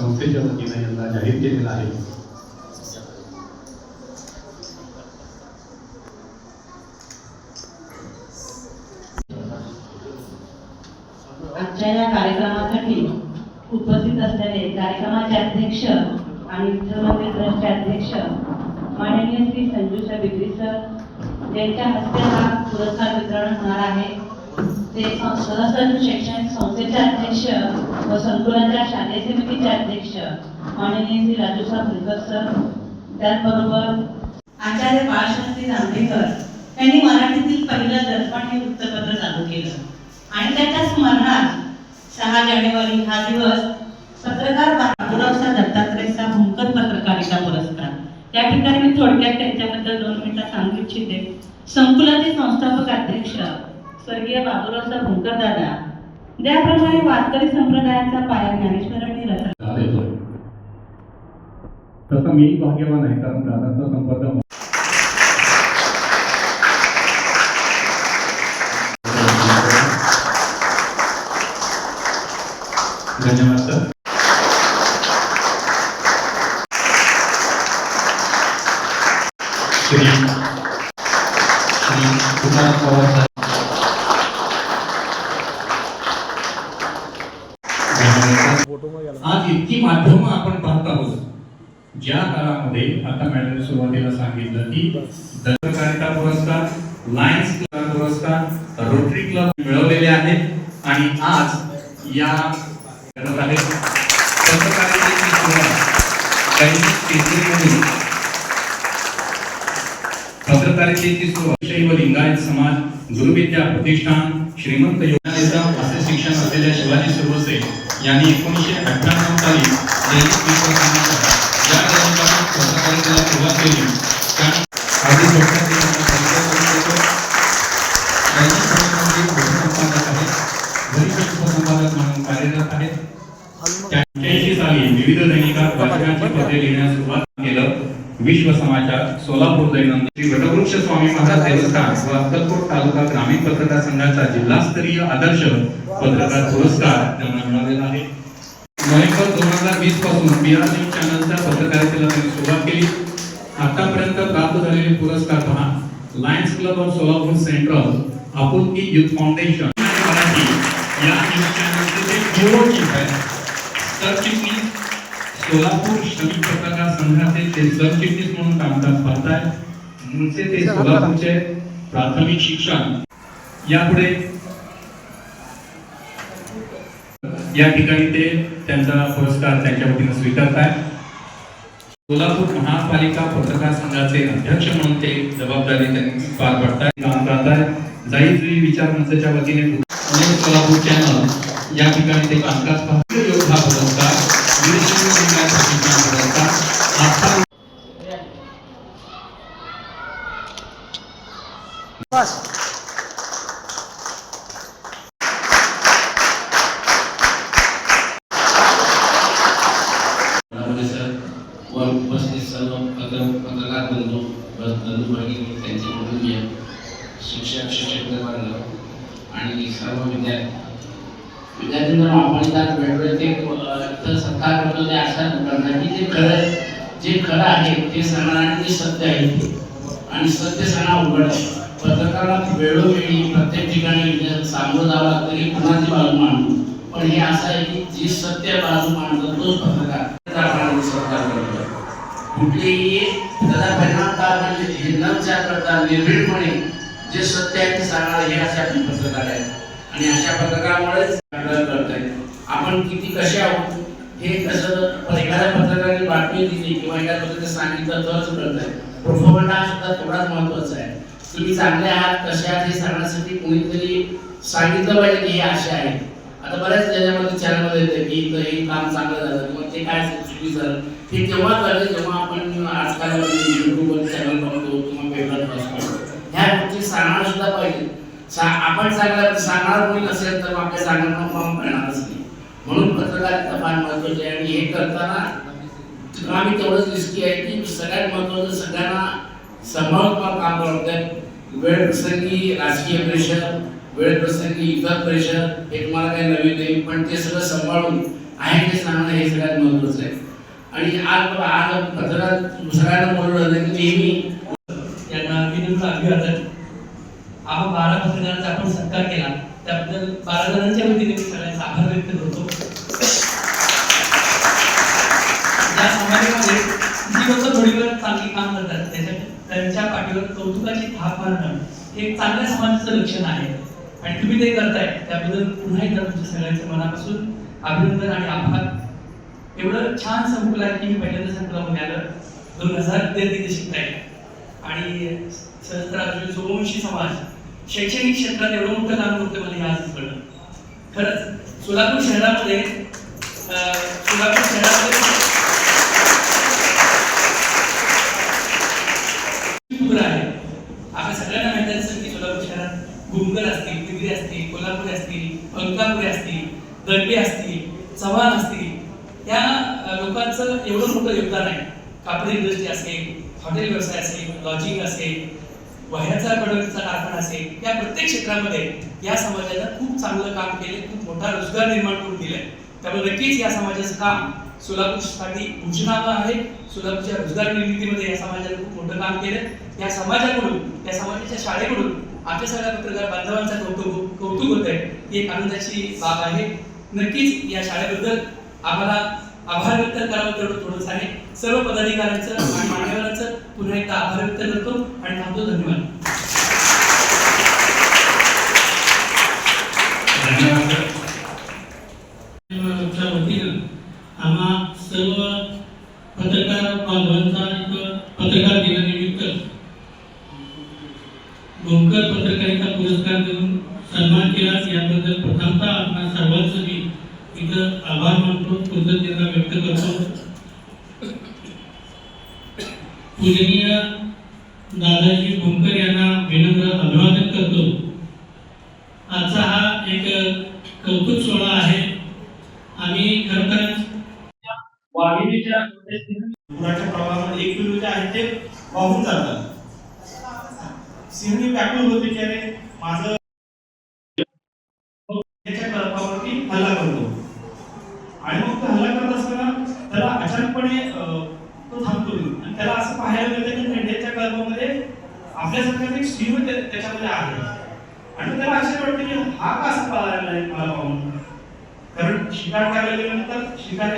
संस्थेच्या वतीने यांना जाहीर केलेला आहे. आजच्या या कार्यक्रमासाठी उपस्थित असलेले कार्यक्रमाचे अध्यक्ष आणि विठ्ठल मंदिर ट्रस्टचे अध्यक्ष माननीय श्री संजूशा बिद्री सर यांच्या हस्ते हा पुरस्कार वितरण होणार आहे. ते सं- शैक्षणिक संस्थेचे अध्यक्ष व संकुलाच्या शालेय समितीचे अध्यक्ष माननीय श्री राजूसाहेब भुलकर सर त्याचबरोबर आचार्य बाळशास्त्री जांभेकर यांनी मराठीतील पहिलं दर्पण हे वृत्तपत्र चालू केलं. आणि त्याच्या स्मरणात सहा जानेवारी हा दिवस पत्रकार बाबुरावसा दत्तात्रयचा भूमकर पत्रकारिता पुरस्कार. या ठिकाणी मी थोडक्यात त्यांच्याबद्दल दोन मिनिटात सांगू इच्छिते. संकुलाचे संस्थापक अध्यक्ष स्वर्गीय बाबुरावचा भूमकर दादा ज्याप्रमाणे वारकरी संप्रदायाचा पाया ज्ञानेश्वरांनी रचला. तसं मी भाग्यवान आहे कारण दादाचा संपर्क धन्यवाद सर. श्री काळामध्ये आता मॅडम सुरुवातीला सांगितलं की पत्रकारिता पुरस्कार लायन्स क्लब पुरस्कार रोटरी क्लब मिळवलेले आहेत. आणि आज या करत आहेत पत्रकारितेची सुरुवात. त्यांनी पत्रकारितेची सुरुवात. शैव लिंगायत समाज गुरुविद्या प्रतिष्ठान श्रीमंत योजनानिजाम असे शिक्षण असलेल्या शिवाजी सुरवसे यांनी एकोणीसशे अठ्ठ्याण्णव साली दैनिक विश्वसंवादात सुरुवात केली आहेत वरिष्ठ उपसंपादक म्हणून कार्यरत आहेत साली विविध दैनिकात पदे लिहिण्यास सुरुवात केलं विश्व समाचार सोलापूर दैनंदिन श्री वटवृक्ष स्वामी महाराज देवस्थान व अक्कलकोट तालुका ग्रामीण पत्रकार संघाचा जिल्हास्तरीय आदर्श पत्रकार पुरस्कार त्यांना मिळालेला आहे. नोव्हेंबर दोन हज़ार वीस पासून पीआर न्यूज़ चॅनलच्या पत्रकारितेला त्यांनी सुरुवात केली. आतापर्यंत प्राप्त झालेले पुरस्कार पहा. Lions Club of Solapur Central Aapulki Youth Foundation Marathi या न्यूज़ चॅनलचे ते ब्युरो चीफ सरचिटणीस सोलापूर श्रमिक पत्रकार संघाचे ते सरचिटणीस म्हणून कामकाज पाहताय. मूळचे ते सोलापूरचे प्राथमिक शिक्षण यापुढे या ठिकाणी ते त्यांचा पुरस्कार त्यांच्या वतीने स्वीकारताय सोलापूर महापालिका पत्रकार संघाचे अध्यक्ष म्हणून ते जबाबदारी त्यांनी पार पाडताय काम करताय जाई जुई विचार मंचाच्या वतीने सोलापूर चॅनल या ठिकाणी ते कामकाज पाहतात योद्धा पुरस्कार वीरशैव लिंगायत प्रतिष्ठान पुरस्कार आस्था त्यामध्ये सर व उपस्थित सर्व पत्र पत्रकार बंधू व बंधू भगिनी त्यांचे कुटुंबीय शिक्षक शिक्षक वर्ग आणि सर्व विद्यार्थी. विद्यार्थ्यांना आपण इथं ते सत्कार करतो ते अशा करणार जे खरं जे खरं आहे ते सांगणार आणि जे सत्य आहे. आणि सत्य सांगणं उघड आहे. पत्रकारात वेळोवेळी प्रत्येक ठिकाणी जे सामोरं जावं लागतं की कुणाची बाजू मांडू. पण हे असं आहे की जे सत्य बाजू मांडतो तोच पत्रकार. सरकार करतो कुठलेही त्याचा परिणामकारक म्हणजे हे न विचार करता निर्भीडपणे जे सत्य आहे ते सांगणार हे असे आपले पत्रकार आहेत. आणि अशा पत्रकारामुळेच करता कळत आपण किती कसे आहोत? हे कसं एखाद्या पत्रकाराने बातमी दिली किंवा एखाद्या पत्रकार सांगितलं तरच कळत आहे हा सुद्धा तेवढाच महत्त्वाचा आहे. तुम्ही चांगले आहात कसे आहात हे सांगण्यासाठी कोणीतरी सांगितलं पाहिजे की हे असे आहे. आता बऱ्याच त्याच्यामध्ये चॅनलमध्ये येते की इथं हे काम चांगलं झालं किंवा ते काय चुकी झालं ते तेव्हा झालं जेव्हा आपण आजकाल युट्यूबवर चॅनल बघतो किंवा पेपर वाचतो ह्या गोष्टी सांगणार सुद्धा पाहिजे. सा आपण सांगणार सांगणार कोणी नसेल तर मग आपल्या सांगणार काम करणारच नाही. म्हणून पत्रकारिता फार महत्वाची आहे. आणि हे करताना आम्ही तेवढंच रिस्की आहे की सगळ्यात महत्वाचं सगळ्यांना सांभाळून पण काम करत वेळ प्रसंगी राजकीय प्रेशर वेळ प्रसंगी इतर प्रेशर हे तुम्हाला काही नवीन नाही पण ते सगळं सांभाळून आहे ते सांगणं हे सगळ्यात महत्वाचं आहे. आणि आज बाबा आज पत्रात सगळ्यांना बोलवलं नाही की नेहमी त्यांना विनम्र अभिवादन. हा बारा पत्रकारांचा आपण सत्कार केला. त्याबद्दल बारा जणांच्या वतीने मी सगळ्यांचा आभार व्यक्त करतो. या समाजामध्ये जी लोक थोडीवर चांगली काम करतात त्याच्या त्यांच्या पाठीवर कौतुकाची थाप मारणं हे एक चांगल्या समाजाचं लक्षण आहे. आणि तुम्ही ते करताय त्याबद्दल पुन्हा एकदा तुमच्या सगळ्यांचं मनापासून अभिनंदन आणि आभार. एवढं छान संकुल आहे की मी पहिल्यांदा संकुलामध्ये आलं. दोन हजार विद्यार्थी ते शिकताय. आणि सहस्त्रार्जुन सोमवंशी समाज शैक्षणिक क्षेत्रात एवढं मोठं काम करतोय मला हे कळलं. खरंच सोलापूर शहरामध्ये अं, सोलापूर शहरामध्ये पुरा आहे आपल्या सगळ्यांना माहिती असेल की सोलापूर शहरात गुमकर असतील तिगरी असतील कोल्हापुरी असतील अंकापुरी असतील दळवे असतील चव्हाण असतील त्या लोकांचं एवढं मोठं योगदान आहे. कापड इंडस्ट्री असेल हॉटेल व्यवसाय असेल लॉजिंग असेल वह्याचा बनवण्याचा कारखाना असेल या प्रत्येक क्षेत्रामध्ये या समाजानं खूप चांगलं काम केले खूप मोठा रोजगार निर्माण करून दिलाय. त्यामुळे नक्कीच या समाजाचं काम सोलापूरसाठी उंचनावं आहे सोलापूरच्या रोजगार निर्मितीमध्ये या समाजाने खूप मोठं काम केलं. या समाजाकडून या समाजाच्या शाळेकडून आमच्या सगळ्या पत्रकार बांधवांचा कौतुक कौतुक होत आहे ही एक आनंदाची बाब आहे. नक्कीच या शाळेबद्दल आम्हाला आभार व्यक्त करावं तेवढं थोडंच आहे. सर्व पदाधिकाऱ्यांचं आणि मान्यवरांचं पुन्हा एकदा आभार व्यक्त करतो आणि थांबतो. धन्यवाद धन्यवाद सर च्या वतीनं आम्हा सर्व पत्रकार बांधवांचा एक पत्रकार दिनानिमित्त डोंकर पत्रकारिता पुरस्कार देऊन सन्मान केला याबद्दल प्रथमतः आपणा सर्वांचं मी इथं आभार मानतो कृतज्ञता व्यक्त करतो. पूजनीय दादाजी डोंकर यांना विनम्र अभिवादन करतो. आजचा हा एक कौतुक सोहळा आहे. आम्ही खरोखरच वाघिणीच्या प्रवाहामध्ये एक किलो जे आहे ते वाहून जातात. सिंहणी व्याकुळ होते की अरे माझं आपल्यासारखाच एक सिंह त्याच्यामध्ये आहे. आणि त्याला असे वाटते की हा का असा नाही मला पाहून कारण शिकार करायला गेल्यानंतर शिकार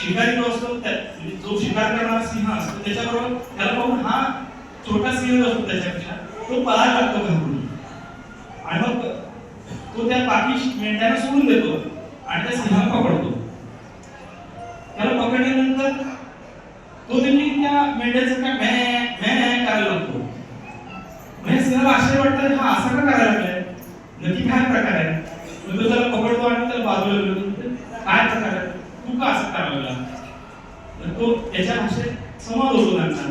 शिकारी जो असतो त्या- म्हणजे जो शिकार करणारा सिंह असतो त्याच्याबरोबर त्याला पाहून हा छोटा सिंह असतो त्याच्यापेक्षा तो पळायला लागतो घरून आणि मग तो त्या बाकी मेंढ्याला सोडून देतो आणि त्या सिंहाला पकडतो. त्याला पकडल्यानंतर तो त्यांनी त्या मेंढ्याचं काय मॅ मॅ करायला लागतो त्याला आश्चर्य वाटतं हा असं का करायला लागलाय नक्की काय प्रकार आहे? मग तो त्याला पकडतो आणि त्याला बाजूला काय प्रकार आहे? तू का असं करायला लागला तर तो त्याच्या भाषेत संवाद होतो त्यांचा.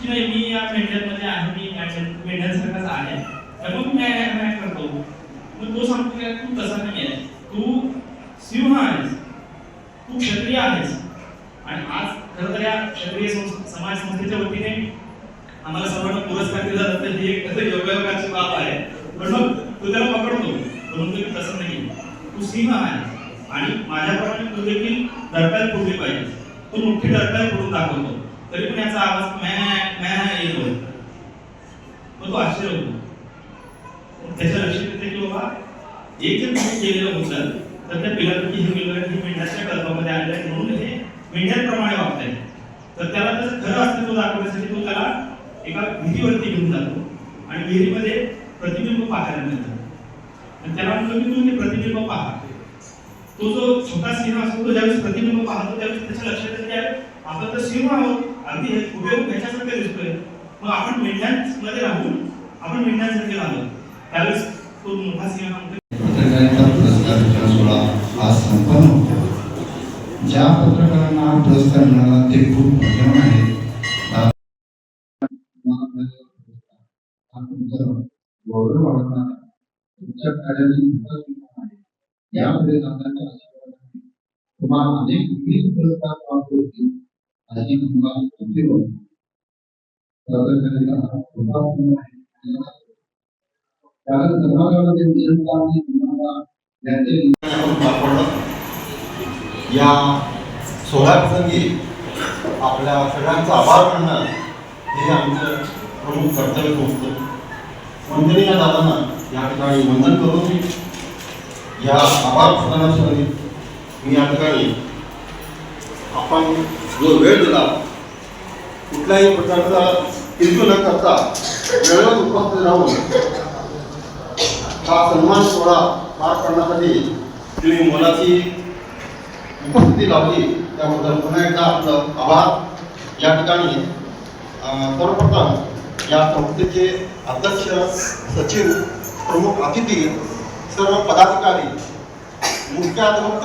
की नाही मी या मेंढ्यांमध्ये आहे मी मेंढ्या- मेंढ्यांसारखाच आहे. त्यामुळे मी न्याय न्याय करतो? मग तो सांगतो की तू तसा नाही आहे. तू सिंह आहेस. तू क्षत्रिय आहेस. आणि आज खरं तर या क्षत्रिय समाज संस्थेच्या वतीने आम्हाला सर्वांना पुरस्कार दिला जातो ही एक योगायोगाची बाब आहे. पण मग तो त्याला पकडतो. परंतु म्हणतो तसं नाही तू सिंह आहे. आणि माझ्याप्रमाणे तू देखील डरकाल फुटली पाहिजे. तू मोठी डरकाल फुटून दाखवतो. तरी पण याचा आवाज मॅ मॅ येतो मग तो आश्चर्य होतो. त्याच्या लक्षात येते की बाबा एक जर तुम्ही केलेलं होतं तर त्या पिलापैकी हे मिळवलं ही मेंढ्याच्या कल्पामध्ये आलेलं आहे म्हणून हे मेंढ्यांप्रमाणे वागत आहे त्याला त्याचं खरं अस्तित्व दाखवण्यासाठी तो त्याला एका विहिरीवरती घेऊन जातो. आणि विहिरीमध्ये प्रतिबिंब पाहायला मिळतात आणि त्याला म्हणलं की तुम्ही प्रतिबिंब पाहा तो जो छोटा सिंह असतो तो ज्यावेळेस प्रतिबिंब पाहतो त्यावेळेस त्याच्या लक्षात येते की आपण तर सिंह आहोत. अगदी हे उभे ह्याच्यासारखे दिसतोय. मग आपण मेंढ्यांमध्ये राहून आपण मेंढ्यांसारखे राहतो. त्यावेळेस तो मोठा सिंह म्हणतो पत्रकारिता पुरस्काराचा सोहळा आज संपन्न होतो. ज्या पत्रकारांना हा पुरस्कार मिळाला ते खूप भाग्यवान आहेत दा- हा तुमचं गौरव वाढवणार आहे. तुमच्या कार्याची महत्त्व सुद्धा आहे. यामध्ये आशीर्वादाने तुम्हाला अनेक विविध पुरस्कार प्राप्त होतील आणि तुम्हाला खात्री होईल. पत्रकारिता आहे. कारण समाजामध्ये नियंत्रण आणि तुम्हाला या आपल्या सगळ्यांचा आभार मानणं हे आमचं प्रमुख कर्तव्य होतं. मंदिरी या दादांना या ठिकाणी वंदन करून या आभार प्रदानासाठी मी या ठिकाणी आपण जो वेळ दिला कुठल्याही प्रकारचा किरकिर न करता वेळेवर उपस्थित राहून हा सन्मान सोहळा पार करण्यासाठी तुम्ही मोलाची उपस्थिती लावली त्याबद्दल पुन्हा एकदा आपलं आभार. या ठिकाणी सर्वप्रथम या संस्थेचे अध्यक्ष सचिव प्रमुख अतिथी सर्व पदाधिकारी मुख्याध्यापक